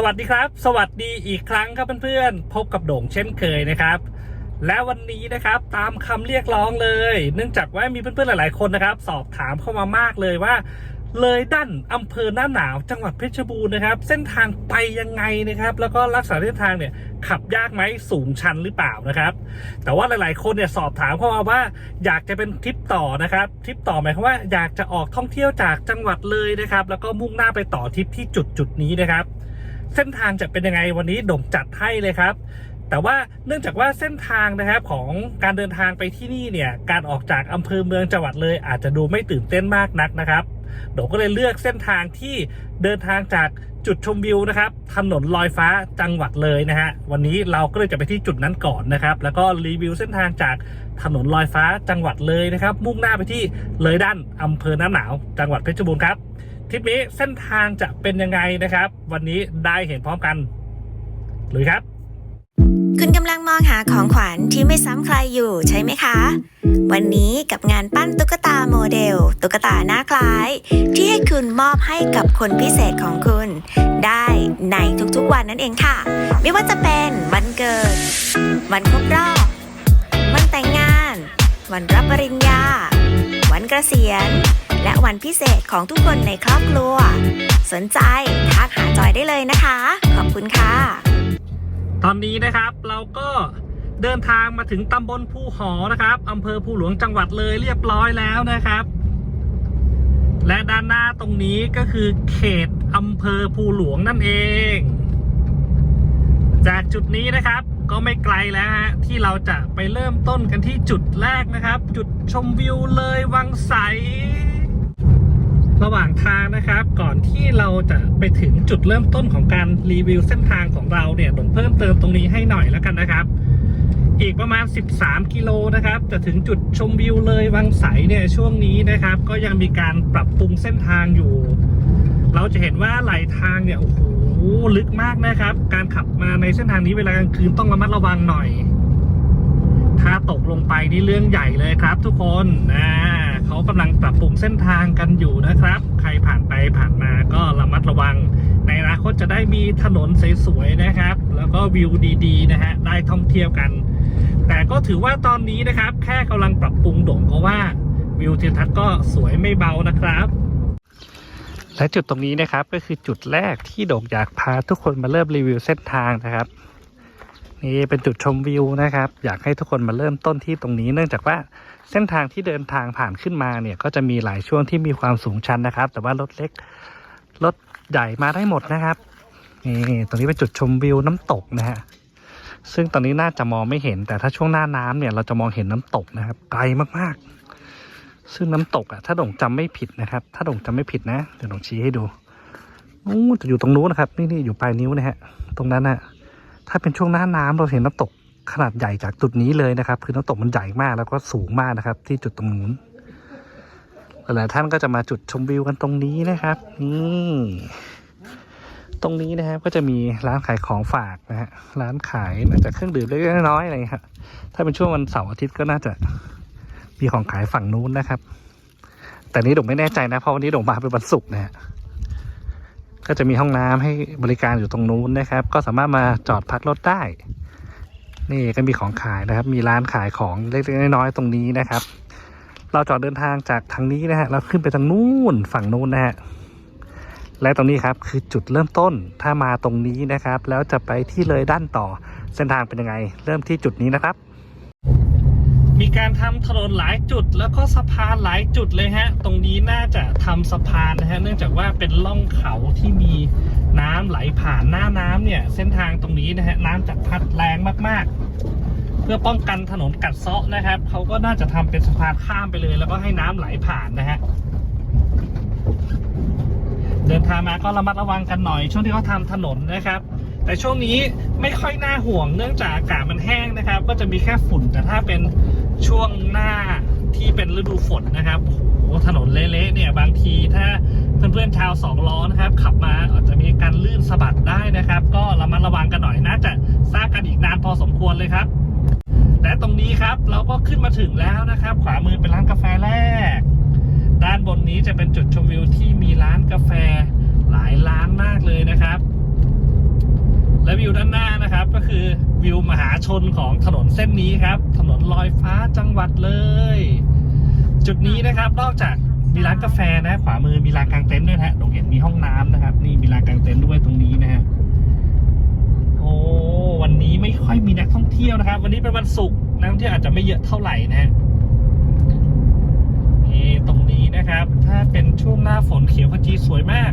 สวัสดีครับ สวัสดีอีกครั้งครับเพื่อนๆ พบกับโด่งเช่นเคยนะครับ และวันนี้นะครับตามคำเรียกร้องเลย เนื่องจากว่ามีเพื่อนๆหลาย ๆ คนนะครับ สอบถามเข้ามามากเลยว่า เลยด้านอำเภอหน้าหนาวจังหวัดเพชรบูรณ์นะครับ เส้นทางไปยังไงนะครับ แล้วก็ลักษณะเส้นทางเนี่ยขับยากไหมสูงชันหรือเปล่านะครับ แต่ว่าหลาย ๆ คนเนี่ยสอบถามเข้ามาว่า อยากจะเป็นทริปต่อนะครับทริปต่อหมายความว่าอยากจะออกท่องเที่ยวจากจังหวัดเลยนะครับ แล้วก็มุ่งหน้าไปต่อทริปที่จุดจุดนี้นะครับ เส้นทางจะเป็นยังไงวันนี้ด่งจัดให้เลยครับ แต่ว่าเนื่องจากว่าเส้นทางนะครับของการเดินทางไปที่นี่เนี่ยการออกจากอำเภอเมืองจังหวัดเลย อาจจะดูไม่ตื่นเต้นมากนักนะครับโด่งก็เลยเลือกเส้นทางที่เดินทางจากจุดชมวิวนะครับถนนลอยฟ้าจังหวัดเลยนะฮะวันนี้เราก็เลยจะไปที่จุดนั้นก่อนนะครับ แล้วก็รีวิวเส้นทางจากถนนลอยฟ้าจังหวัดเลยนะครับ มุ่งหน้าไปที่เลยด้านอำเภอน้ำหนาว จังหวัดเพชรบูรณ์ครับ ทริปนี้เส้นทางจะเป็นยังไงนะครับ วันนี้ได้เห็นพร้อมกันลุยครับ คุณกำลังมองหาของขวัญที่ไม่ซ้ำใครอยู่ใช่ไหมคะ วันนี้กับงานปั้นตุ๊กตาโมเดล ตุ๊กตาหน้าคล้าย ที่ให้คุณมอบให้กับคนพิเศษของคุณ ได้ในทุกๆวันนั่นเองค่ะ ไม่ว่าจะเป็นวันเกิด วันครบรอบ วันแต่งงาน วันรับปริญญา วันเกษียณ และวันพิเศษของทุกคนในครอบครัว สนใจทักหาจอยได้เลยนะคะ ขอบคุณค่ะ ตอนนี้นะครับเราก็เดินทางมาถึงตำบลภูหอนะครับอำเภอภูหลวงจังหวัดเลยเรียบร้อยแล้วนะครับ และด้านหน้าตรงนี้ก็คือเขตอำเภอภูหลวงนั่นเอง จากจุดนี้นะครับก็ไม่ไกลแล้วฮะที่เราจะไปเริ่มต้นกันที่จุดแรกนะครับ จุดชมวิวเลยวังใส ระหว่างทางนะครับ ก่อนที่เราจะไปถึงจุดเริ่มต้นของการรีวิวเส้นทางของเราเนี่ยผมเพิ่มเติมตรงนี้ให้หน่อยแล้วกันนะครับ อีกประมาณ 13 กิโลนะครับ จะถึงจุดชมวิวเลยวังใสเนี่ยช่วงนี้นะครับ ก็ยังมีการปรับปรุงเส้นทางอยู่ เราจะเห็นว่าไหลทางเนี่ยโอ้โหลึกมากนะครับ การขับมาในเส้นทางนี้เวลากลางคืนต้องระมัดระวังหน่อย ถ้าตกลงไปนี่เรื่องใหญ่เลยครับ ทุกคนนะเขากำลังปรับปรุงเส้นทางกันอยู่นะครับ ใครผ่านไปผ่านมาก็ระมัดระวัง ในอนาคตจะได้มีถนนสวยๆนะครับ แล้วก็วิวดีๆนะฮะได้ท่องเที่ยวกัน แต่ก็ถือว่าตอนนี้นะครับ แค่กำลังปรับปรุงโด่งเพราะว่าวิวทิวทัศน์ก็สวยไม่เบานะครับและจุดตรงนี้นะครับก็คือจุดแรกที่โด่งอยากพาทุกคนมาเริ่มรีวิวเส้นทางนะครับ นี่เป็นจุดชมวิวนะครับ อยากให้ทุกคนมาเริ่มต้นที่ตรงนี้เนื่องจากว่าเส้นทางที่เดินทางผ่านขึ้นมาเนี่ย ก็จะมีหลายช่วงที่มีความสูงชันนะครับ แต่ว่ารถเล็กรถใหญ่มาได้หมดนะครับนี่ตรงนี้เป็นจุดชมวิวน้ำตกนะฮะซึ่งตอนนี้น่าจะมองไม่เห็น แต่ถ้าช่วงหน้าน้ำเนี่ยเราจะมองเห็นน้ำตกนะครับ ไกลมากๆ ซึ่งน้ำตกอะถ้าดงจำไม่ผิดนะครับ ถ้าดงจำไม่ผิดนะเดี๋ยวดงชี้ให้ดูนู้จะอยู่ตรงนู้นนะครับ นี่นี่อยู่ปลายนิ้วนะฮะตรงนั้นน่ะ ถ้าเป็นช่วงหน้าน้ำเราเห็นน้ำตกขนาดใหญ่จากจุดนี้เลยนะครับ คือน้ำตกมันใหญ่มากแล้วก็สูงมากนะครับ ที่จุดตรงนู้นหลายๆท่านก็จะมาจุดชมวิวกันตรงนี้นะครับนี่ตรงนี้นะครับก็จะมีร้านขายของฝากนะฮะร้านขายอาจจะเครื่องดื่มเล็กๆน้อยๆอะไรครับถ้าเป็นช่วงวันเสาร์อาทิตย์ก็น่าจะมีของขายฝั่งนู้นนะครับ แต่นี้ดงไม่แน่ใจนะเพราะวันนี้ดงมาเป็นวันศุกร์นะฮะ ก็จะมีห้องน้ำให้บริการอยู่ตรงนู้นนะครับ ก็สามารถมาจอดพักรถได้ นี่ก็มีของขายนะครับ มีร้านขายของเล็กๆน้อยๆตรงนี้นะครับ เราจอดเดินทางจากทางนี้นะฮะเราขึ้นไปทางนู้นฝั่งนู้นนะฮะและตรงนี้ครับคือจุดเริ่มต้นถ้ามาตรงนี้นะครับ แล้วจะไปที่เลยด้านต่อเส้นทางเป็นยังไง เริ่มที่จุดนี้นะครับ มีการทำถนนหลายจุด แล้วก็สะพานหลายจุดเลยฮะ ตรงนี้น่าจะทำสะพานนะฮะ เนื่องจากว่าเป็นล่องเขาที่มีน้ำไหลผ่านหน้าน้ำเนี่ย เส้นทางตรงนี้นะฮะ น้ำจากพัดแรงมากๆ เพื่อป้องกันถนนกัดเซาะนะครับ เขาก็น่าจะทำเป็นสะพานข้ามไปเลย แล้วก็ให้น้ำไหลผ่านนะฮะเดินทางมาก็ระมัดระวังกันหน่อย ช่วงที่เขาทำถนนนะครับ แต่ช่วงนี้ไม่ค่อยน่าห่วงเนื่องจากอากาศมันแห้งนะครับ ก็จะมีแค่ฝุ่นแต่ถ้าเป็นช่วงหน้าที่เป็นฤดูฝนนะครับโอ้โหถนนเละๆเนี่ยบางทีถ้าเพื่อนๆชาวสองล้อนะครับ ขับมาอาจจะมีการลื่นสะบัดได้นะครับ ก็ระมัดระวังกันหน่อยน่าจะทราบกันอีกนานพอสมควรเลยครับและตรงนี้ครับเราก็ขึ้นมาถึงแล้วนะครับ ขวามือเป็นร้านกาแฟแรก ด้านบนนี้จะเป็นจุดชมวิวที่มีร้านกาแฟหลายร้านมากเลยนะครับ และวิวด้านหน้านะครับ ก็คือวิวมหาชนของถนนเส้นนี้ครับ ถนนลอยฟ้าจังหวัดเลย จุดนี้นะครับนอกจากมีร้านกาแฟนะขวามือมีลานกลางเต็นท์ด้วยนะฮะตรงเห็นมีห้องน้ำนะครับ นี่มีลานกลางเต็นท์ด้วยตรงนี้นะฮะโอ้วันนี้ไม่ค่อยมีนักท่องเที่ยวนะครับ วันนี้เป็นวันศุกร์นักท่องเที่ยวอาจจะไม่เยอะเท่าไหร่นะฮะนี่ตรงนี้นะครับ ถ้าเป็นช่วงหน้าฝนเขียวขจีสวยมาก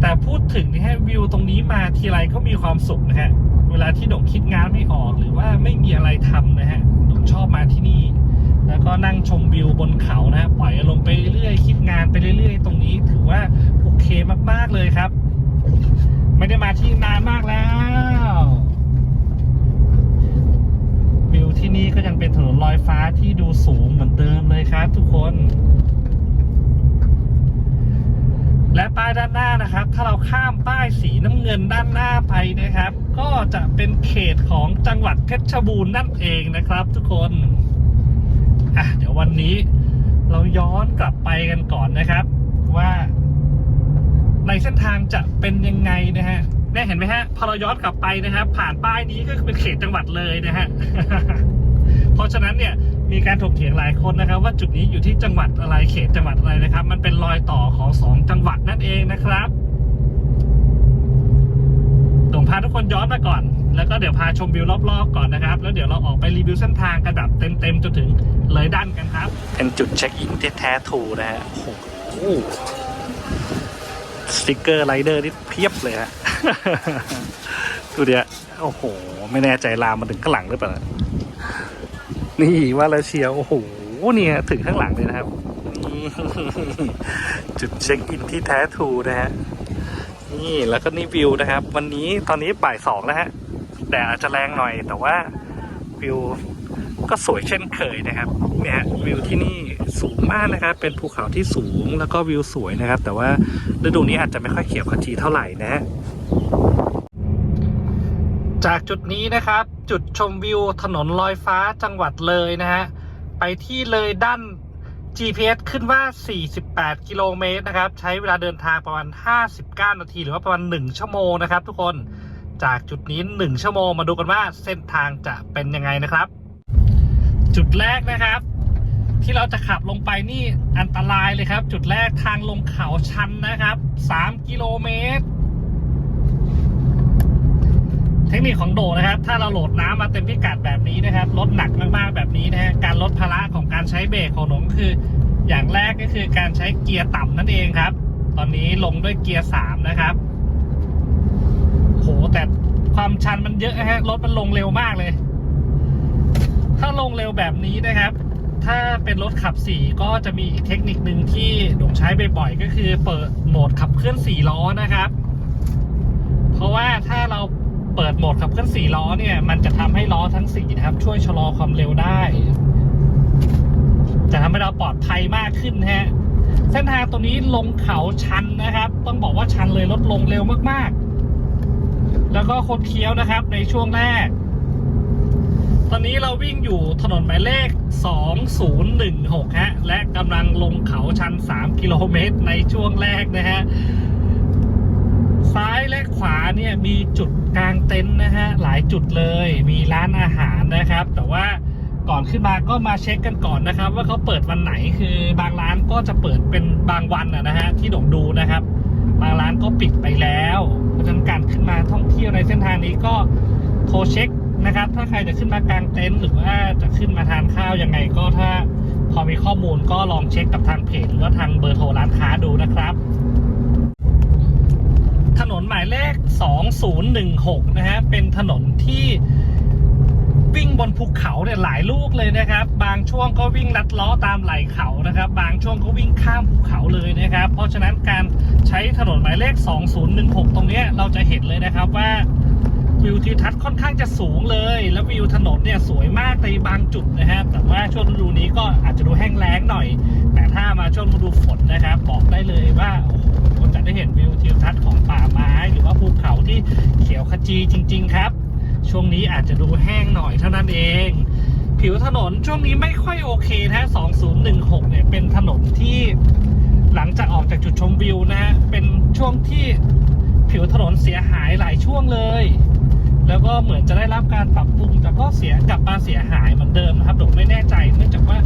แต่พูดถึงนะฮะวิวตรงนี้มาทีไรก็มีความสุขนะฮะ เวลาที่ดงคิดงานไม่ออกหรือว่าไม่มีอะไรทำนะฮะดงชอบมาที่นี่ แล้วก็นั่งชมวิวบนเขานะฮะปล่อยอารมณ์ไปเรื่อยคิดงานไปเรื่อย ๆ ตรงนี้ถือว่าโอเคมากๆเลยครับ ไม่ได้มาที่นานมากแล้ววิวที่นี่ก็ยังเป็นถนนลอยฟ้าที่ดูสูงเหมือนเดิมเลยครับ ทุกคน และป้ายด้านหน้านะครับ ถ้าเราข้ามป้ายสีน้ำเงินด้านหน้าไปนะครับ ก็จะเป็นเขตของจังหวัดเพชรบูรณ์นั่นเองนะครับ ทุกคนอะเดี๋ยววันนี้เราย้อนกลับไปกันก่อนนะครับ ว่าในเส้นทางจะเป็นยังไงนะฮะเนี่ยเห็นไหมฮะพอเราย้อนกลับไปนะครับ ผ่านป้ายนี้ก็คือเป็นเขตจังหวัดเลยนะฮะเพราะฉะนั้นเนี่ย มีการถกเถียงหลายคนนะครับ ว่าจุดนี้อยู่ที่จังหวัดอะไรเขตจังหวัดอะไรนะครับ มันเป็นรอยต่อของสองจังหวัดนั่นเองนะครับตงพาทุกคนย้อนมาก่อน แล้วก็เดี๋ยวพาชมวิวรอบๆก่อนนะครับ แล้วเดี๋ยวเราออกไปรีวิวเส้นทางกันแบบเต็มๆจนถึงเลยด้านกันครับ เป็นจุดเช็คอินที่แท้ถูนะฮะโอ้โหสติกเกอร์ไรเดอร์นี่เพียบเลยฮะดูเดียวโอ้โห ไม่แน่ใจลามมาถึงข้างหลังหรือเปล่า นี่ว่าแล้วเชียวโอ้โหเนี่ยถึงข้างหลังเลยนะครับนี่จุดเช็คอินที่แท้ทูนะฮะนี่แล้วก็นี่วิวนะครับ วันนี้ตอนนี้บ่ายสองแล้วฮะแดดอาจจะแรงหน่อย แต่ว่าวิวก็สวยเช่นเคยนะครับเนี่ยวิวที่นี่สูงมากนะครับ เป็นภูเขาที่สูงแล้วก็วิวสวยนะครับ แต่ว่าฤดูนี้อาจจะไม่ค่อยเขียวขจีเท่าไหร่นะฮะจากจุดนี้นะครับ จุดชมวิวถนนลอยฟ้าจังหวัดเลยนะฮะ ไปที่เลยด้าน GPS ขึ้นว่า 48 กิโลเมตรนะครับ ใช้เวลาเดินทางประมาณ 59 นาที หรือว่าประมาณ 1 ชั่วโมงนะครับทุกคน จากจุดนี้ 1 ชั่วโมงมาดูกันว่าเส้นทางจะเป็นยังไงนะครับ จุดแรกนะครับ ที่เราจะขับลงไปนี่อันตรายเลยครับ จุดแรกทางลงเขาชันนะครับ 3 กิโลเมตร เทคนิคของโดนะครับ ถ้าเราโหลดน้ำมาเต็มพิกัดแบบนี้นะครับลดหนักมากๆแบบนี้นะฮะการลดภาระของการใช้เบรกของหนงคือ อย่างแรกก็คือการใช้เกียร์ต่ำนั่นเองครับ ตอนนี้ลงด้วยเกียร์สามนะครับโหแต่ความชันมันเยอะนะฮะรถมันลงเร็วมากเลย ถ้าลงเร็วแบบนี้นะครับ ถ้าเป็นรถขับสี่ก็จะมีอีกเทคนิคหนึ่งที่หนงใช้บ่อยๆก็คือเปิดโหมดขับเคลื่อนสี่ล้อนะครับ เพราะว่าถ้าเรา เปิดโหมดขับเคลื่อนสี่ล้อเนี่ย มันจะทำให้ล้อทั้งสี่นะครับ ช่วยชะลอความเร็วได้ จะทำให้เราปลอดภัยมากขึ้นฮะ เส้นทางตรงนี้ลงเขาชันนะครับ ต้องบอกว่าชันเลยลดลงเร็วมากๆ แล้วก็คดเคี้ยวนะครับในช่วงแรก ตอนนี้เราวิ่งอยู่ถนนหมายเลข 2016 ฮะ และกำลังลงเขาชัน 3 กิโลเมตรในช่วงแรกนะฮะ ซ้ายและขวาเนี่ยมีจุดกลางเต็นท์นะฮะหลายจุดเลยมีร้านอาหารนะครับ แต่ว่าก่อนขึ้นมาก็มาเช็คกันก่อนนะครับ ว่าเขาเปิดวันไหนคือบางร้านก็จะเปิดเป็นบางวันนะฮะที่หนงดูนะครับ บางร้านก็ปิดไปแล้ว เพราะฉะนั้นการขึ้นมาท่องเที่ยวในเส้นทางนี้ก็โทรเช็คนะครับ ถ้าใครจะขึ้นมากลางเต็นท์หรือว่าจะขึ้นมาทานข้าวยังไงก็ถ้าพอมีข้อมูลก็ลองเช็คกับทางเพจหรือว่าทางเบอร์โทรร้านค้าดูนะครับ ถนนหมายเลข 2016 นะฮะ เป็นถนนที่วิ่งบนภูเขาเนี่ยหลายลูกเลยนะครับ บางช่วงก็วิ่งลัดล้อตามไหล่เขานะครับ บางช่วงก็วิ่งข้ามภูเขาเลยนะครับ เพราะฉะนั้นการใช้ถนนหมายเลข 2016 ตรงนี้เราจะเห็นเลยนะครับว่า วิวทิวทัศน์ค่อนข้างจะสูงเลย แล้ววิวถนนเนี่ยสวยมากในบางจุดนะฮะแต่ว่าช่วงฤดูนี้ก็อาจจะดูแห้งแล้งหน่อย แต่ถ้ามาช่วงฤดูฝนนะครับ บอกได้เลยว่าโอ้โหจะได้เห็นวิวทิวทัศน์ของป่าไม้ หรือว่าภูเขาที่เขียวขจีจริง ๆ ครับ ช่วงนี้อาจจะดูแห้งหน่อยเท่านั้นเองผิวถนนช่วงนี้ไม่ค่อยโอเคนะ2016 เนี่ยเป็นถนนที่หลังจากออกจากจุดชมวิวนะ เป็นช่วงที่ผิวถนนเสียหายหลายช่วงเลย แล้วก็เหมือนจะได้รับการปรับปรุง แต่ก็เสียกลับมาเสียหายเหมือนเดิมนะครับผมไม่แน่ใจเนื่องจากว่า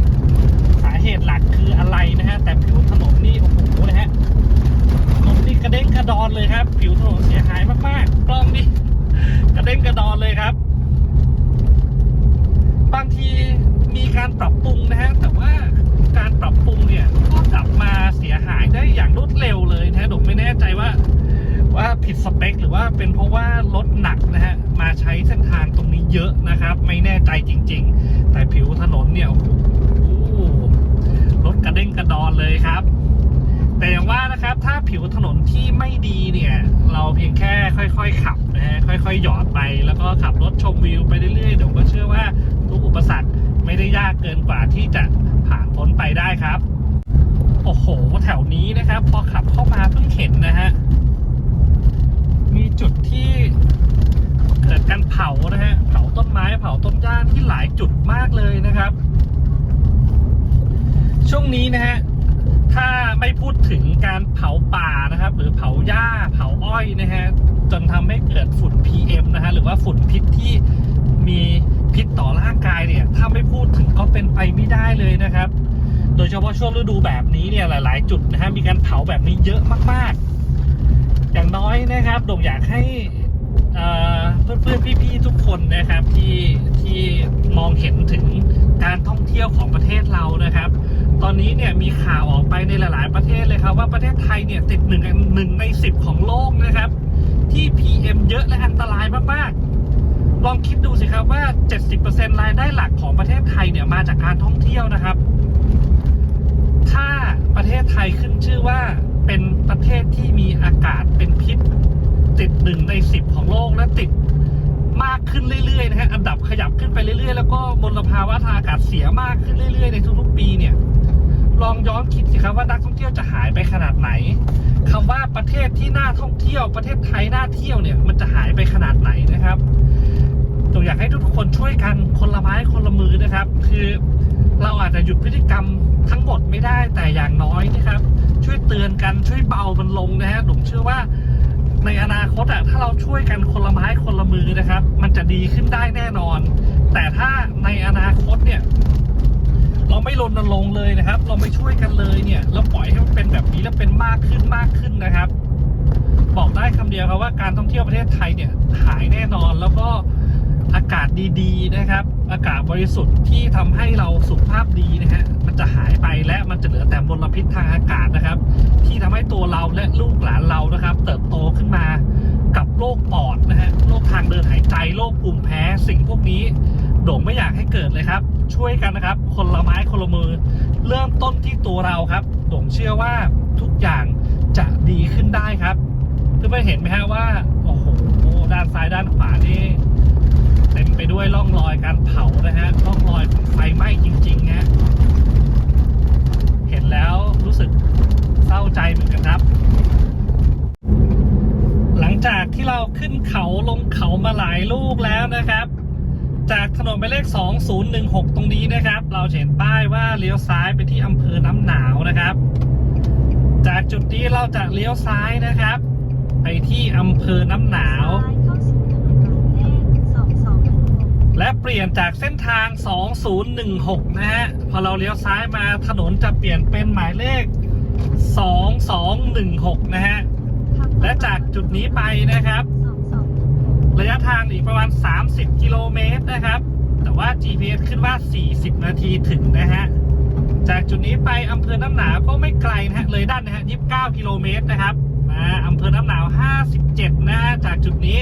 สาเหตุหลักคืออะไรนะฮะแต่ผิวถนนนี่โอ้โหนะฮะถนนนี่กระเด้งกระดอนเลยครับ ผิวถนนเสียหายมากๆกล้องนี่กระเด้งกระดอนเลยครับ บางทีมีการปรับปรุงนะฮะแต่ว่าการปรับปรุงเนี่ยก็กลับมาเสียหายได้อย่างรวดเร็วเลยนะฮะผมไม่แน่ใจว่า ว่าผิดสเปค หรือว่าเป็นเพราะว่ารถหนักนะฮะ มาใช้เส้นทางตรงนี้เยอะนะครับ ไม่แน่ใจจริง ๆ แต่ผิวถนนเนี่ยโอ้โหรถกระเด้งกระดอนเลยครับ แต่อย่างว่านะครับถ้าผิวถนนที่ไม่ดีเนี่ย เราเพียงแค่ค่อย ๆ ขับนะฮะค่อยๆ หยอดไป แล้วก็ขับรถชมวิวไปเรื่อยๆเดี๋ยวก็เชื่อว่าทุกอุปสรรคไม่ได้ยากเกินกว่าที่จะผ่านพ้นไปได้ครับ โอ้โห แถวนี้นะครับ พอขับเข้ามาเพิ่งเห็นนะฮะ จุดที่เกิดการเผานะฮะ เผาต้นไม้เผาต้นหญ้าที่หลายจุดมากเลยนะครับ ช่วงนี้นะฮะ ถ้าไม่พูดถึงการเผาป่านะครับ หรือเผาหญ้าเผาอ้อยนะฮะ จนทำให้เกิดฝุ่น PM นะฮะ หรือว่าฝุ่นพิษที่มีพิษต่อร่างกายเนี่ย ถ้าไม่พูดถึงก็เป็นไปไม่ได้เลยนะครับ โดยเฉพาะช่วงฤดูแบบนี้เนี่ยหลาย ๆ จุดนะฮะมีการเผาแบบนี้เยอะมากๆ อย่างน้อยนะครับโด่งอยากให้เอ่อเพื่อนๆพี่ๆทุกคนนะครับที่ที่มองเห็นถึงการท่องเที่ยวของประเทศเรานะครับ ตอนนี้เนี่ยมีข่าวออกไปในหลาย ๆ ประเทศเลยครับว่าประเทศไทยเนี่ยติดหนึ่งหนึ่งในสิบของโลกนะครับ ที่ PM เยอะและอันตรายมากๆ ลองคิดดูสิครับว่า 70%รายได้หลักของประเทศไทยเนี่ยมาจากการท่องเที่ยวนะครับ ถ้าประเทศไทยขึ้นชื่อว่า เป็นประเทศที่มีอากาศเป็นพิษ ติดหนึ่งในสิบของโลกและติดมากขึ้นเรื่อยๆนะฮะอันดับขยับขึ้นไปเรื่อยๆ แล้วก็มลภาวะทางอากาศเสียมากขึ้นเรื่อยๆ ในทุกๆปีเนี่ยลองย้อนคิดสิครับว่านักท่องเที่ยวจะหายไปขนาดไหนคำว่าประเทศที่น่าท่องเที่ยวประเทศไทยน่าเที่ยวเนี่ยมันจะหายไปขนาดไหนนะครับตัวอยากให้ทุกคนช่วยกันคนละไม้คนละมือนะครับ คือ เราอาจจะหยุดพฤติกรรมทั้งหมดไม่ได้แต่อย่างน้อยนะครับ ช่วยเตือนกันช่วยเบามันลงนะฮะผมเชื่อว่าในอนาคตอะถ้าเราช่วยกันคนละไม้คนละมือนะครับ มันจะดีขึ้นได้แน่นอน แต่ถ้าในอนาคตเนี่ย เราไม่รณรงค์เลยนะครับ เราไม่ช่วยกันเลยเนี่ยเราปล่อยให้มันเป็นแบบนี้แล้วเป็นมากขึ้นมากขึ้นนะครับ บอกได้คำเดียวครับว่าการท่องเที่ยวประเทศไทยเนี่ยหายแน่นอนแล้วก็อากาศดีๆนะครับ อากาศบริสุทธิ์ที่ทำให้เราสุขภาพดีนะฮะมันจะหายไปและมันจะเหลือแต่มลพิษทางอากาศนะครับ ที่ทำให้ตัวเราและลูกหลานเรานะครับ เติบโตขึ้นมากับโรคปอดนะฮะโรคทางเดินหายใจโรคภูมิแพ้สิ่งพวกนี้โด่งไม่อยากให้เกิดเลยครับ ช่วยกันนะครับ คนละไม้คนละมือ เริ่มต้นที่ตัวเราครับโด่งเชื่อว่าทุกอย่างจะดีขึ้นได้ครับเพื่อนๆเห็นไหมฮะว่าโอ้โหด้านซ้ายด้านขวานี่ เต็มไปด้วยร่องรอยการเผานะฮะร่องรอยไฟไหม้จริงๆฮะเห็นแล้วรู้สึกเศร้าใจเหมือนกันครับ หลังจากที่เราขึ้นเขาลงเขามาหลายลูกแล้วนะครับ จากถนนหมายเลข 2016 ตรงนี้นะครับ เราเห็นป้ายว่าเลี้ยวซ้ายไปที่อำเภอน้ำหนาวนะครับ จากจุดนี้เราจะเลี้ยวซ้ายนะครับ ไปที่อำเภอน้ำหนาว เข้าสู่ถนนหมายเลข2216 และเปลี่ยนจากเส้นทาง 2016 นะฮะ พอเราเลี้ยวซ้ายมาถนนจะเปลี่ยนเป็นหมายเลข 2216 นะฮะ และจากจุดนี้ไปนะครับ ระยะทางอีกประมาณ 30 กิโลเมตรนะครับ แต่ว่า GPS ขึ้นว่า 40 นาทีถึงนะฮะ จากจุดนี้ไปอำเภอน้ำหนาวก็ไม่ไกลนะฮะ เลยด้านนะฮะ 29 กิโลเมตรนะครับ มาอำเภอน้ำหนาว 57 นะฮะ จากจุดนี้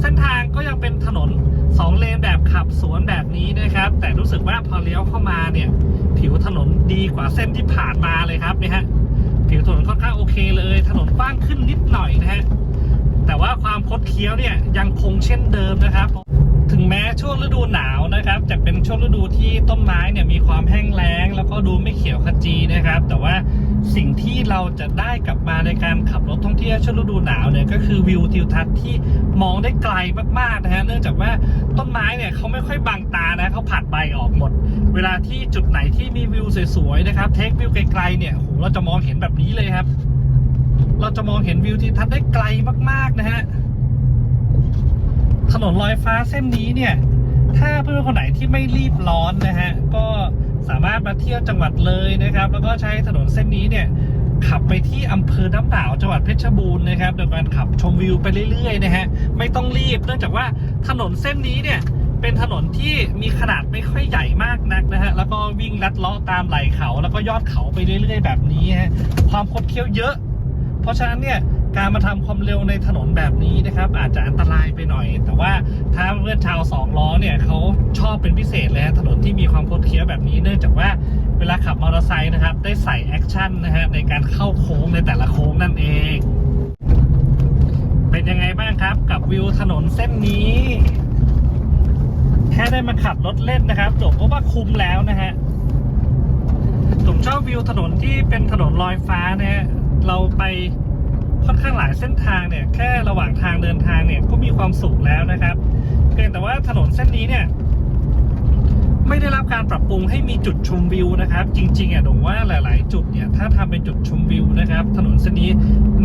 เส้นทางก็ยังเป็นถนน2เลนแบบขับสวนแบบนี้นะครับ แต่รู้สึกว่าพอเลี้ยวเข้ามาเนี่ย ผิวถนนดีกว่าเส้นที่ผ่านมาเลยครับนี่ฮะผิวถนนค่อนข้างโอเคเลย ถนนกว้างขึ้นนิดหน่อยนะฮะแต่ว่าความคดเคี้ยวเนี่ยยังคงเช่นเดิมนะครับ ถึงแม้ช่วงฤดูหนาวนะครับ จะเป็นช่วงฤดูที่ต้นไม้เนี่ยมีความแห้งแล้ง แล้วก็ดูไม่เขียวขจีนะครับ แต่ว่าสิ่งที่เราจะได้กลับมาในการขับรถท่องเที่ยวช่วงฤดูหนาวเนี่ยก็คือวิวทิวทัศน์ที่มองได้ไกลมากๆนะฮะเนื่องจากว่าต้นไม้เนี่ยเขาไม่ค่อยบังตานะเขาผัดใบออกหมด เวลาที่จุดไหนที่มีวิวสวยๆนะครับเทควิวไกลๆเนี่ยโหเราจะมองเห็นแบบนี้เลยครับ เราจะมองเห็นวิวทิวทัศน์ได้ไกลมากๆนะฮะ ถนนลอยฟ้าเส้นนี้เนี่ย ถ้าเพื่อนคนไหนที่ไม่รีบร้อนนะฮะ ก็สามารถมาเที่ยวจังหวัดเลยนะครับ แล้วก็ใช้ถนนเส้นนี้เนี่ยขับไปที่อำเภอน้ำหนาวจังหวัดเพชรบูรณ์นะครับโดยการขับชมวิวไปเรื่อยๆนะฮะไม่ต้องรีบ เนื่องจากว่าถนนเส้นนี้เนี่ยเป็นถนนที่มีขนาดไม่ค่อยใหญ่มากนักนะฮะแล้วก็วิ่งลัดเลาะตามไหล่เขา แล้วก็ยอดเขาไปเรื่อย ๆ แบบนี้ฮะความคดเคี้ยวเยอะ เพราะฉะนั้นเนี่ย การมาทำความเร็วในถนนแบบนี้นะครับ อาจจะอันตรายไปหน่อย แต่ว่าถ้าเพื่อนชาวสองล้อเนี่ยเขาชอบเป็นพิเศษเลยถนนที่มีความคดเคี้ยวแบบนี้เนื่องจากว่าเวลาขับมอเตอร์ไซค์นะครับ ได้ใส่แอคชั่นนะฮะในการเข้าโค้งในแต่ละโค้งนั่นเอง เป็นยังไงบ้างครับกับวิวถนนเส้นนี้แค่ได้มาขับรถเล่นนะครับจบก็ว่าคุ้มแล้วนะฮะผมชอบวิวถนนที่เป็นถนนลอยฟ้าเนี่ยเราไป ค่อนข้างหลายเส้นทางเนี่ยแค่ระหว่างทางเดินทางเนี่ยก็มีความสุขแล้วนะครับ เพียงแต่ว่าถนนเส้นนี้เนี่ยไม่ได้รับการปรับปรุงให้มีจุดชมวิวนะครับ จริงๆอะผมว่าหลาย ๆ จุดเนี่ยถ้าทำเป็นจุดชมวิวนะครับ ถนนเส้นนี้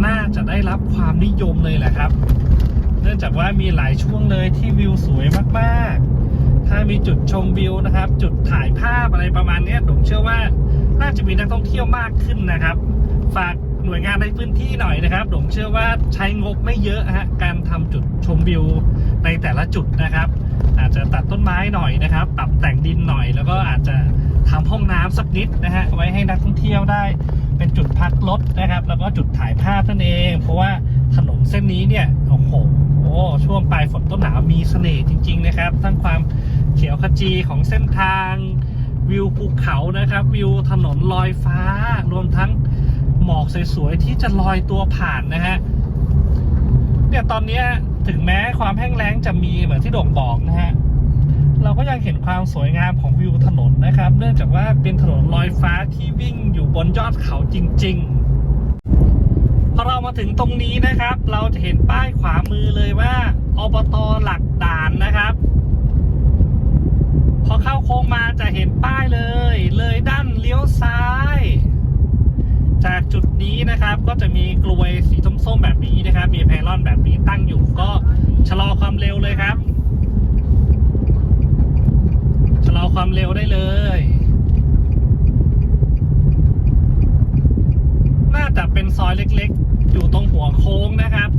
น่าจะได้รับความนิยมเลยแหละครับ เนื่องจากว่ามีหลายช่วงเลยที่วิวสวยมากๆ ถ้ามีจุดชมวิวนะครับ จุดถ่ายภาพอะไรประมาณนี้ผมเชื่อว่าน่าจะมีนักท่องเที่ยวมากขึ้นนะครับ ฝาก หน่วยงานในพื้นที่หน่อยนะครับผมเชื่อว่าใช้งบไม่เยอะฮะการทำจุดชมวิวในแต่ละจุดนะครับ อาจจะตัดต้นไม้หน่อยนะครับ ปรับแต่งดินหน่อย แล้วก็อาจจะทำห้องน้ำสักนิดนะฮะไว้ให้นักท่องเที่ยวได้เป็นจุดพักรถนะครับ แล้วก็จุดถ่ายภาพนั่นเอง เพราะว่าถนนเส้นนี้เนี่ยโอ้โหช่วงปลายฝนต้นหนาวมีเสน่ห์จริง ๆ นะครับ ทั้งความเขียวขจีของเส้นทางวิวภูเขานะครับ วิวถนนลอยฟ้ารวมทั้ง หมอกสวยๆที่จะลอยตัวผ่านนะฮะเนี่ยตอนนี้ถึงแม้ความแห้งแล้งจะมีเหมือนที่โด่งบอกนะฮะเราก็ยังเห็นความสวยงามของวิวถนนนะครับ เนื่องจากว่าเป็นถนนลอยฟ้าที่วิ่งอยู่บนยอดเขาจริงๆพอเรามาถึงตรงนี้นะครับ เราจะเห็นป้ายขวามือเลยว่าอบตหลักด่านนะครับพอเข้าโค้งมาจะเห็นป้ายเลย เลยด้านเลี้ยวซ้าย จากจุดนี้นะครับก็จะมีกลวยสีส้มๆแบบนี้นะครับ มีไพลอนแบบนี้ตั้งอยู่ก็ชะลอความเร็วเลยครับ ชะลอความเร็วได้เลย น่าจะเป็นซอยเล็กๆ อยู่ตรงหัวโค้งนะครับ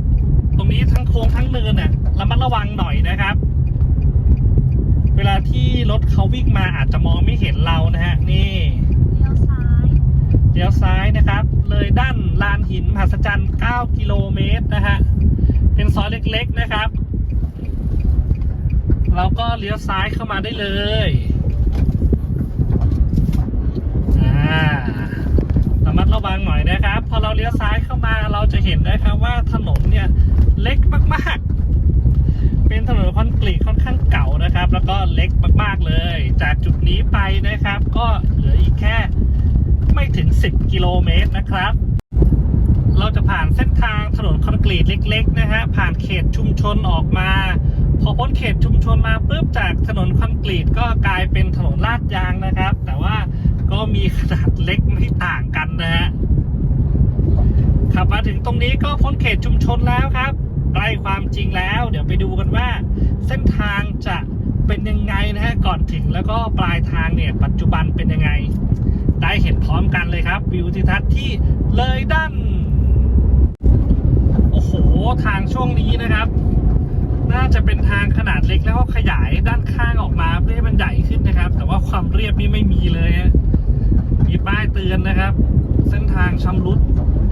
ตรงนี้ทั้งโค้งทั้งเนินเนี่ยระมัดระวังหน่อยนะครับ เวลาที่รถเขาวิ่งมาอาจจะมองไม่เห็นเรานะฮะนี่ เลี้ยวซ้ายนะครับ เลยด้านลานหินมหัศจรรย์ 9 กิโลเมตรนะฮะ เป็นซอยเล็กๆนะครับ เราก็เลี้ยวซ้ายเข้ามาได้เลยอ่าระมัดระวังหน่อยนะครับ พอเราเลี้ยวซ้ายเข้ามาเราจะเห็นนะครับว่าถนนเนี่ยเล็กมากๆ เป็นถนนคอนกรีตค่อนข้างเก่านะครับ แล้วก็เล็กมากๆเลย จากจุดนี้ไปนะครับ ก็เหลืออีกแค่ ไม่ถึง 10 กิโลเมตรนะครับ เราจะผ่านเส้นทางถนนคอนกรีตเล็ก ๆ นะฮะ ผ่านเขตชุมชนออกมา พอพ้นเขตชุมชนมาปุ๊บจากถนนคอนกรีตก็กลายเป็นถนนลาดยางนะครับ แต่ว่าก็มีขนาดเล็กไม่ต่างกันนะฮะขับมาถึงตรงนี้ก็พ้นเขตชุมชนแล้วครับใกล้ความจริงแล้ว เดี๋ยวไปดูกันว่า เส้นทางจะเป็นยังไงนะฮะก่อนถึงแล้วก็ปลายทางเนี่ย ปัจจุบันเป็นยังไง ได้เห็นพร้อมกันเลยครับ วิวทิวทัศน์ที่เลยด้านโอ้โหทางช่วงนี้นะครับ น่าจะเป็นทางขนาดเล็กแล้วก็ขยายด้านข้างออกมาเพื่อให้มันใหญ่ขึ้นนะครับ แต่ว่าความเรียบนี่ไม่มีเลยมีป้ายเตือนนะครับ เส้นทางชำรุด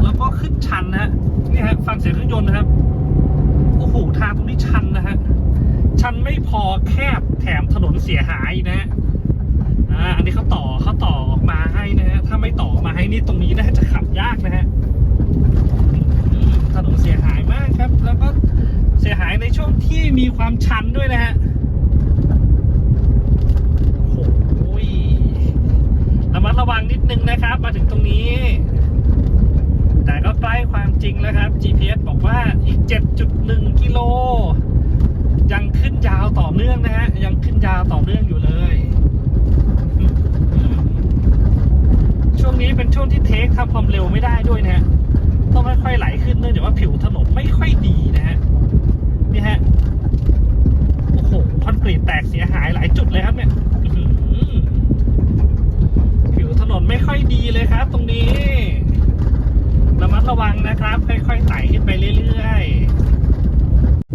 แล้วก็ขึ้นชันนะฮะนี่ฮะฟังเสียงเครื่องยนต์นะครับโอ้โหทางตรงนี้ชันนะฮะชันไม่พอแคบแถมถนนเสียหายนะฮะ อันนี้เขาต่อเขาต่อออกมาให้นะฮะ ถ้าไม่ต่อมาให้นี่ตรงนี้น่าจะขับยากนะฮะถนนเสียหายมากครับ แล้วก็เสียหายในช่วงที่มีความชันด้วยนะฮะโอ้ยระมัดระวังนิดนึงนะครับ มาถึงตรงนี้ แต่ก็ใกล้ความจริงแล้วครับ GPS บอกว่าอีก 7.1 กิโล ยังขึ้นยาวต่อเนื่องนะฮะ ยังขึ้นยาวต่อเนื่องอยู่เลย นี้เป็นช่วงที่เทคทำความเร็วไม่ได้ด้วยนะฮะ ต้องค่อยๆไหลขึ้นเนื่องจากว่าผิวถนนไม่ค่อยดีนะฮะ นี่ฮะ โอ้โห คอนกรีตแตกเสียหายหลายจุดเลยครับเนี่ยผิวถนนไม่ค่อยดีเลยครับ ตรงนี้ระมัดระวังนะครับ ค่อยๆไต่ขึ้นไปเรื่อย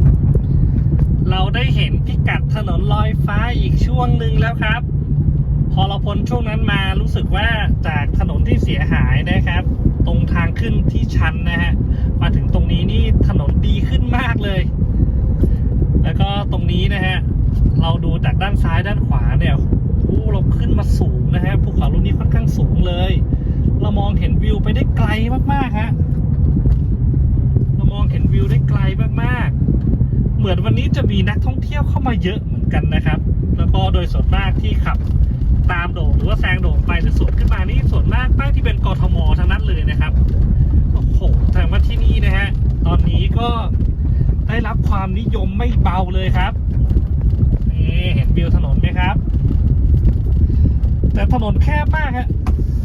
ๆ เราได้เห็นพิกัดถนนลอยฟ้าอีกช่วงหนึ่งแล้วครับ พอเราพ้นช่วงนั้นมารู้สึกว่าจากถนนที่เสียหายนะครับ ตรงทางขึ้นที่ชันนะฮะมาถึงตรงนี้นี่ถนนดีขึ้นมากเลย แล้วก็ตรงนี้นะฮะเราดูจากด้านซ้ายด้านขวาเนี่ยโอ้เราขึ้นมาสูงนะฮะภูเขาลูกนี้ค่อนข้างสูงเลย เรามองเห็นวิวไปได้ไกลมากๆฮะเรามองเห็นวิวได้ไกลมากๆ เหมือนวันนี้จะมีนักท่องเที่ยวเข้ามาเยอะเหมือนกันนะครับ แล้วก็โดยส่วนมากที่ขับ ตามโด่งหรือว่าแซงโด่งไปหรือสวนขึ้นมานี่ส่วนมากป้ายที่เป็นกทมทั้งนั้นเลยนะครับโอ้โหแสดงว่าที่นี่นะฮะตอนนี้ก็ได้รับความนิยมไม่เบาเลยครับนี่เห็นวิวถนนไหมครับ แต่ถนนแคบมากฮะ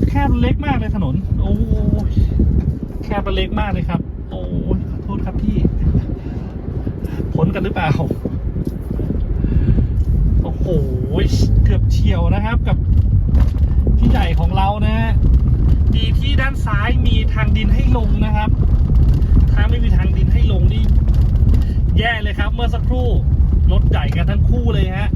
แคบเล็กมากเลยถนน โอ้ยแคบเล็กมากเลยครับ โอ้ยขอโทษครับพี่ ผลกันหรือเปล่า เกือบเฉียวนะครับกับที่ใหญ่ของเรานะฮะดีที่ด้านซ้ายมีทางดินให้ลงนะครับ ถ้าไม่มีทางดินให้ลงนี่แย่เลยครับ เมื่อสักครู่รถใหญ่กันทั้งคู่เลยฮะ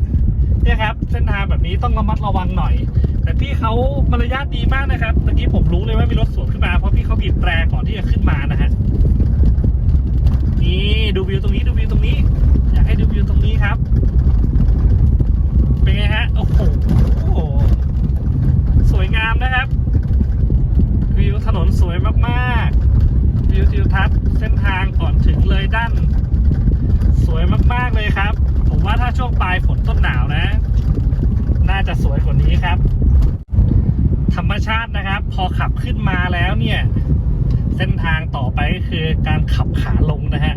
เนี่ยครับ เส้นทางแบบนี้ต้องระมัดระวังหน่อย แต่พี่เขามารยาทดีมากนะครับตะกี้ผมรู้เลยว่ามีรถสวนขึ้นมาเพราะพี่เขาบีบแตรก่อนที่จะขึ้นมานะฮะนี่ดูวิวตรงนี้ดูวิวตรงนี้ อยากให้ดูวิวตรงนี้ครับ เป็นไงฮะ โอ้โห สวยงามนะครับ วิวถนนสวยมากๆ วิวทิวทัศน์เส้นทางก่อนถึงเลยด้าน สวยมากๆเลยครับ ผมว่าถ้าช่วงปลายฝนต้นหนาวนะ น่าจะสวยกว่านี้ครับ ธรรมชาตินะครับ พอขับขึ้นมาแล้วเนี่ย เส้นทางต่อไปก็คือการขับขาลงนะฮะ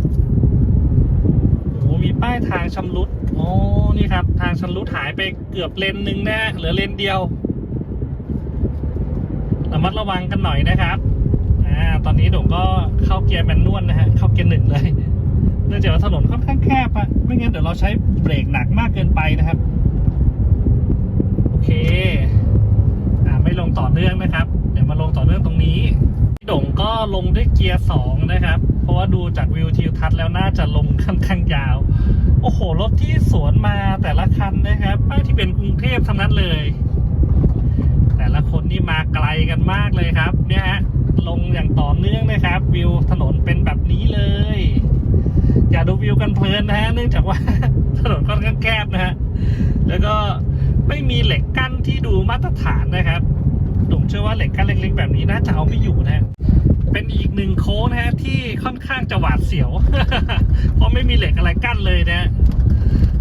โอ้มีป้ายทางชำรุด โอ้นี่ครับ ทางชำรุดหายไปเกือบเลนหนึ่งนะเหลือเลนเดียวระมัดระวังกันหน่อยนะครับอ่าตอนนี้ผมก็เข้าเกียร์แมนนวลนะฮะเข้าเกียร์หนึ่งเลยเนื่องจากว่าถนนค่อนข้างแคบอะไม่งั้นเดี๋ยวเราใช้เบรกหนักมากเกินไปนะครับ โอเคอ่าไม่ลงต่อเนื่องนะครับ เดี๋ยวมาลงต่อเนื่องตรงนี้พี่โด่งก็ลงด้วยเกียร์สองนะครับ เพราะว่าดูจากวิวทิวทัศน์แล้วน่าจะลงค่อนข้างยาว โอ้โห รถที่สวนมาแต่ละคันนะครับป้ายที่เป็นกรุงเทพทั้งนั้นเลย แต่ละคนนี่มาไกลกันมากเลยครับ เนี่ยฮะลงอย่างต่อเนื่องนะครับ วิวถนนเป็นแบบนี้เลย อย่าดูวิวกันเพลินนะฮะเนื่องจากว่าถนนค่อนข้างแคบนะฮะแล้วก็ไม่มีเหล็กกั้นที่ดูมาตรฐานนะครับผมเชื่อว่าเหล็กกั้นเล็กๆแบบนี้น่าจะเอาไม่อยู่นะฮะ เป็นอีกหนึ่งโค้งนะฮะที่ค่อนข้างจะหวาดเสียว เพราะไม่มีเหล็กอะไรกั้นเลยนะ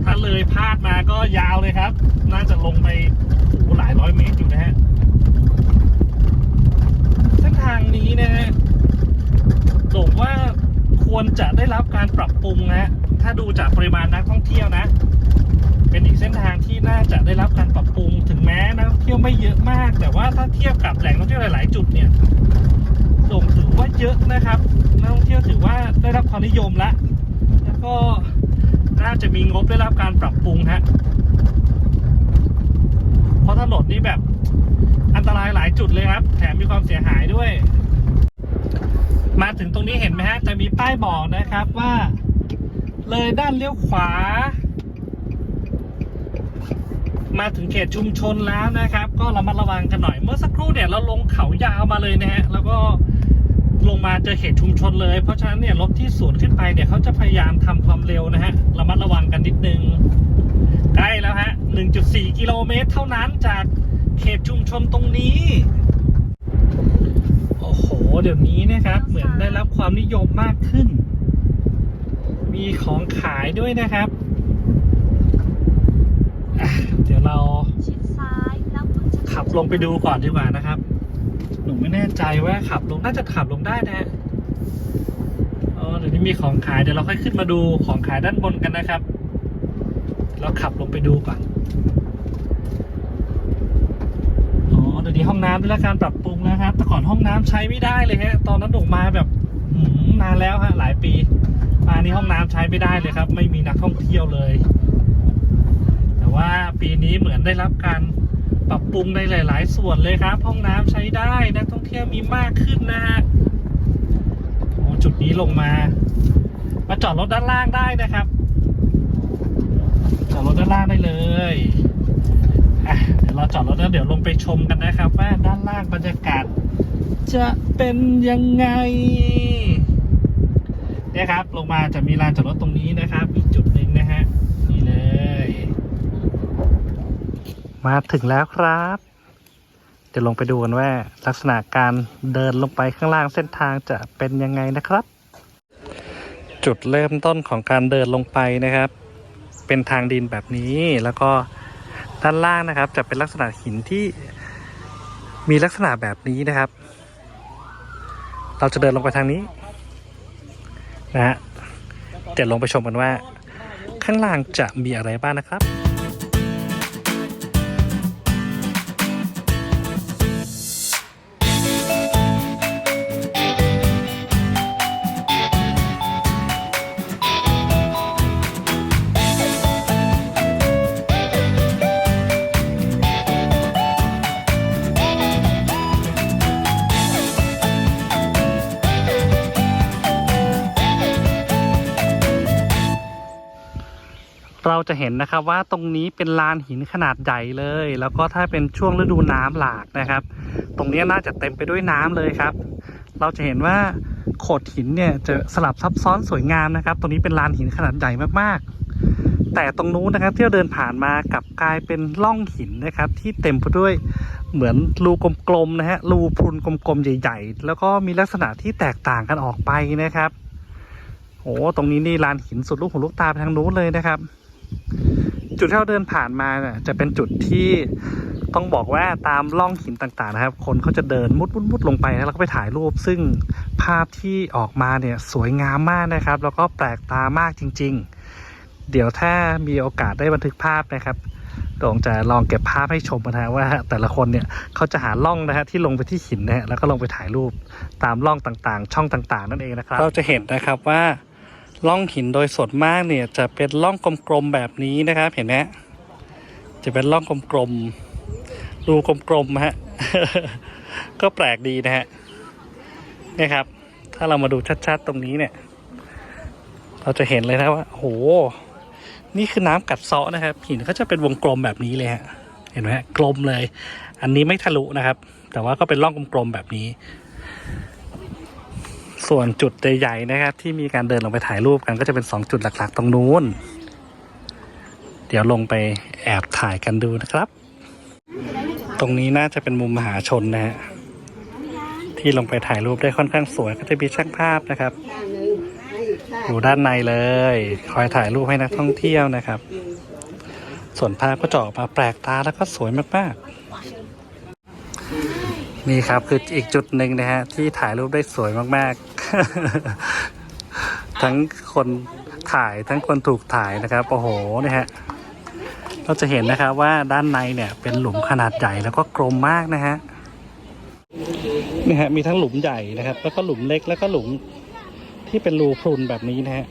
ถ้าเลยพลาดมาก็ยาวเลยครับ น่าจะลงไปโอ้โหลายร้อยเมตรอยู่นะฮะเส้นทางนี้นะฮะผมว่าควรจะได้รับการปรับปรุงนะฮะถ้าดูจากปริมาณนักท่องเที่ยวนะ เป็นอีกเส้นทางที่น่าจะได้รับการปรับปรุงถึงแม้นักท่องเที่ยวไม่เยอะมาก แต่ว่าถ้าเทียบกับแหล่งท่องเที่ยวหลาย ๆ จุดเนี่ยโด่งถือ ว่าเยอะนะครับนักท่องเที่ยวถือว่าได้รับความนิยมแล้วแล้วก็น่าจะมีงบได้รับการปรับปรุงฮะเพราะถนนนี้แบบอันตรายหลายจุดเลยครับ แถมมีความเสียหายด้วย มาถึงตรงนี้เห็นไหมฮะจะมีป้ายบอกนะครับว่า เลยด้านเลี้ยวขวา มาถึงเขตชุมชนแล้วนะครับ ก็ระมัดระวังกันหน่อย เมื่อสักครู่เนี่ยเราลงเขายาวมาเลยนะฮะแล้วก็ ลงมาเจอเขตชุมชนเลย เพราะฉะนั้นเนี่ยรถที่สวนขึ้นไปเนี่ยเขาจะพยายามทำความเร็วนะฮะระมัดระวังกันนิดนึงใกล้แล้วฮะ 1.4 กิโลเมตรเท่านั้นจากเขตชุมชนตรงนี้ โอ้โห เดี๋ยวนี้นะครับ เหมือนได้รับความนิยมมากขึ้น มีของขายด้วยนะครับอะเดี๋ยวเราชิดซ้ายแล้วคุณจะขับลงไปดูก่อนดีกว่านะครับ หนูไม่แน่ใจว่าขับลงน่าจะขับลงได้นะฮะอ๋อเดี๋ยวนี้มีของขายเดี๋ยวเราค่อยขึ้นมาดูของขายด้านบนกันนะครับ เราขับลงไปดูก่อนอ๋อเดี๋ยวนี้ห้องน้ำได้รับการปรับปรุงนะครับ แต่ก่อนห้องน้ำใช้ไม่ได้เลยฮะ ตอนนั้นออกมาแบบมนานแล้วฮะหลายปีมานี่ห้องน้ำใช้ไม่ได้เลยครับ ไม่มีนักท่องเที่ยวเลย แต่ว่าปีนี้เหมือนได้รับการ ปรับปรุงในหลาย ๆ ส่วนเลยครับ ห้องน้ำใช้ได้นักท่องเที่ยวมีมากขึ้นนะฮะโอ้จุดนี้ลงมา มาจอดรถด้านล่างได้นะครับ จอดรถด้านล่างได้เลยอะเดี๋ยวเราจอดรถแล้วเดี๋ยวลงไปชมกันนะครับ ว่าด้านล่างบรรยากาศ จะเป็นยังไงเนี่ยครับ ลงมาจะมีลานจอดรถตรงนี้นะครับ อีกจุดหนึ่งนะฮะ นี่เลย มาถึงแล้วครับ เดี๋ยวลงไปดูกันว่า ลักษณะการเดินลงไปข้างล่างเส้นทางจะเป็นยังไงนะครับ จุดเริ่มต้นของการเดินลงไปนะครับ เป็นทางดินแบบนี้แล้วก็ด้านล่างนะครับ จะเป็นลักษณะหินที่มีลักษณะแบบนี้นะครับ เราจะเดินลงไปทางนี้นะฮะเดี๋ยวลงไปชมกันว่า ข้างล่างจะมีอะไรบ้างนะครับ จะเห็นนะครับว่าตรงนี้เป็นลานหินขนาดใหญ่เลย แล้วก็ถ้าเป็นช่วงฤดูน้ำหลากนะครับ ตรงนี้น่าจะเต็มไปด้วยน้ำเลยครับ เราจะเห็นว่าโขดหินเนี่ยจะสลับซับซ้อนสวยงามนะครับ ตรงนี้เป็นลานหินขนาดใหญ่มากๆ แต่ตรงนู้นนะครับที่เราเดินผ่านมากับกลายเป็นร่องหินนะครับ ที่เต็มไปด้วยเหมือนรูกลมๆนะฮะรูพรุนกลมๆใหญ่ ๆ แล้วก็มีลักษณะที่แตกต่างกันออกไปนะครับโอ้ตรงนี้นี่ลานหินสุดลูกหูลูกตาไปทางนู้นเลยนะครับ จุดที่เราเดินผ่านมาเนี่ยจะเป็นจุดที่ต้องบอกว่าตามร่องหินต่างๆนะครับ คนเขาจะเดินมุดมุดมุดลงไปแล้วก็ไปถ่ายรูป ซึ่งภาพที่ออกมาเนี่ยสวยงามมากนะครับ แล้วก็แปลกตามากจริง ๆ เดี๋ยวถ้ามีโอกาสได้บันทึกภาพนะครับด่งจะลองเก็บภาพให้ชมนะฮะว่าแต่ละคนเนี่ยเขาจะหาร่องนะฮะที่ลงไปที่หินนะฮะแล้วก็ลงไปถ่ายรูปตามร่องต่างๆ ช่องต่างๆ นั่นเองนะครับ เราจะเห็นนะครับว่า ร่องหินโดยส่วนมากเนี่ยจะเป็นร่องกลมๆแบบนี้นะครับ เห็นไหมจะเป็นร่องกลมๆรูกลมๆฮะก็แปลกดีนะฮะเนี่ยครับ ถ้าเรามาดูชัดๆตรงนี้เนี่ย เราจะเห็นเลยนะว่าโหนี่คือน้ำกัดเซาะนะครับ หินก็จะเป็นวงกลมแบบนี้เลยฮะเห็นไหมฮะกลมเลย อันนี้ไม่ทะลุนะครับ แต่ว่าก็เป็นร่องกลมๆแบบนี้ ส่วนจุดใหญ่ๆนะครับ ที่มีการเดินลงไปถ่ายรูปกันก็จะเป็น2จุดหลักๆ ตรงนู้น เดี๋ยวลงไปแอบถ่ายกันดูนะครับ ตรงนี้น่าจะเป็นมุมมหาชนนะฮะที่ลงไปถ่ายรูปได้ค่อนข้างสวยก็จะมีช่างภาพนะครับ อยู่ด้านในเลย คอยถ่ายรูปให้นักท่องเที่ยวนะครับ ส่วนภาพก็จะออกมาแปลกตาแล้วก็สวยมากๆนี่ครับคืออีกจุดหนึ่งนะฮะที่ถ่ายรูปได้สวยมากๆ ทั้งคนถ่ายทั้งคนถูกถ่ายนะครับ โอ้โหนี่ฮะเราจะเห็นนะครับว่าด้านในเนี่ยเป็นหลุมขนาดใหญ่แล้วก็กลมมากนะฮะนี่ฮะมีทั้งหลุมใหญ่นะครับ แล้วก็หลุมเล็กแล้วก็หลุมที่เป็นรูพรุนแบบนี้นะฮะ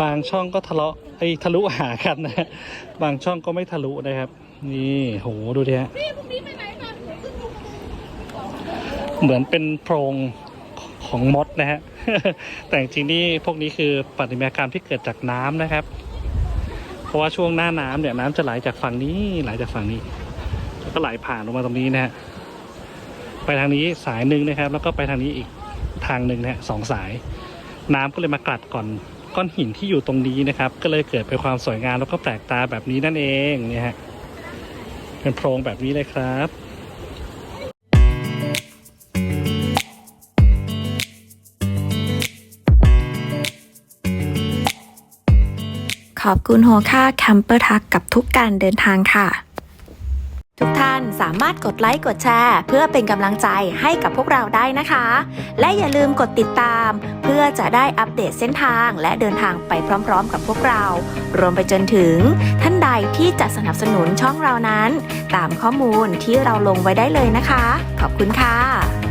บางช่องก็ทะเลาะไอ้ยทะลุหากันนะฮะบางช่องก็ไม่ทะลุนะครับ นี่โหดูดิฮะ เหมือนเป็นโพรงของมดนะฮะ แต่จริงๆนี่พวกนี้คือปฏิมากรรมที่เกิดจากน้ำนะครับ เพราะว่าช่วงหน้าน้ำเนี่ยน้ำจะไหลจากฝั่งนี้ไหลจากฝั่งนี้แล้วก็ไหลผ่านลงมาตรงนี้นะฮะ ไปทางนี้สายหนึ่งนะครับ แล้วก็ไปทางนี้อีกทางหนึ่งนะฮะสองสาย น้ำก็เลยมากัดก่อนก้อนหินที่อยู่ตรงนี้นะครับ ก็เลยเกิดเป็นความสวยงามแล้วก็แปลกตาแบบนี้นั่นเองเนี่ยฮะ เป็นโพรงแบบนี้เลยครับ ขอบคุณโฮค่าแคมเปอร์ทักกับทุกการเดินทางค่ะ ทุกท่านสามารถกดไลค์กดแชร์ เพื่อเป็นกำลังใจให้กับพวกเราได้นะคะ และอย่าลืมกดติดตาม เพื่อจะได้อัปเดตเส้นทางและเดินทางไปพร้อม ๆ กับพวกเรา รวมไปจนถึงท่านใดที่จะสนับสนุนช่องเรานั้น ตามข้อมูลที่เราลงไว้ได้เลยนะคะ ขอบคุณค่ะ